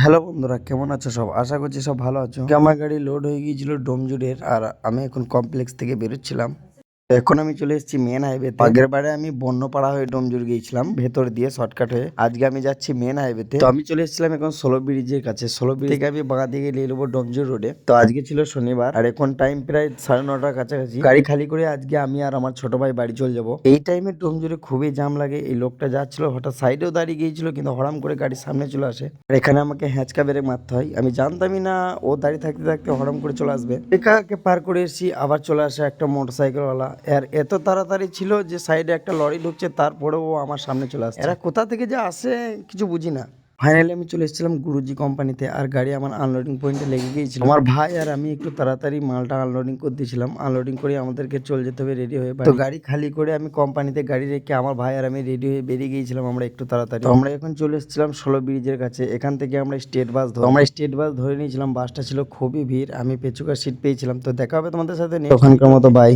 Hello বন্ধুরা, কেমন আছো সব? আশা করছি সব ভালো আছো। আমার গাড়ি লোড হয়ে গিয়েছিল ডোমজুড়ের, আর আমি এখন কমপ্লেক্স থেকে বেরোচ্ছিলাম। এখন আমি চলে এসেছি মেন হাইওয়ে আগের বারে আমি বন্যপাড়া হয়ে ডোমজুর গিয়েছিলাম ভেতর দিয়ে শর্টকাট হয়ে। আজকে আমি যাচ্ছি মেন হাইওয়েতে তো। আমি চলে এসেছিলাম এখন ষোলো ব্রিজের কাছে। ষোলো ব্রিজ থেকে আমি বাঁ দিকে নিয়ে নেব ডোমজুর রোডে তো আজকে ছিল শনিবার। আর এখন টাইম প্রায় সাড়ে নটার কাছাকাছি। গাড়ি খালি করে আজকে আমি আর আমার ছোট ভাই বাড়ি চলে যাব। এই টাইমে ডোমজুরে খুবই জাম লাগে। এই লোকটা যাচ্ছিল হঠাৎ সাইডেও দাঁড়িয়ে গিয়েছিল কিন্তু হরাম করে গাড়ির সামনে চলে আসে। আর এখানে আমাকে হ্যাঁচকা বেড়ে মারতে হয়। আমি জানতামই না ও দাঁড়িয়ে থাকতে থাকতে হরম করে চলে আসবে। একাকে পার করে এসেছি আবার চলে আসে একটা মোটর সাইকেলওয়ালা আর এত তাড়াতাড়ি ছিল যে সাইডে একটা লরি ঢুকছে তারপরেও ও আমার সামনে চলে আসছে। এরা কোথা থেকে যে আসে কিছু বুঝি না। ফাইনালি আমি চলে এসেছিলাম গুরুজি কোম্পানিতে আর গাড়ি আমার আনলোডিং পয়েন্টে লেগে গিয়েছিল। আমার ভাই আর আমি একটু তাড়াতাড়ি মালটা আনলোডিং করে দিয়েছিলাম। আনলোডিং করে আমাদেরকে চলে যেতে হবে রেডি হয়ে তো গাড়ি খালি করে আমি কোম্পানিতে গাড়ি রেখে আমার ভাই আর আমি রেডি হয়ে বেরিয়ে গিয়েছিলাম আমরা একটু তাড়াতাড়ি। আমরা এখন চলে এসেছিলাম ষোলো ব্রিজের কাছে। এখান থেকে আমরা স্টেট বাস ধরে আমরা স্টেট বাস ধরে নিয়েছিলাম। বাসটা ছিল খুবই ভিড়। আমি পেচুকার সিট পেয়েছিলাম। তো দেখা হবে তোমাদের সাথে। ওখানকার মতো বাই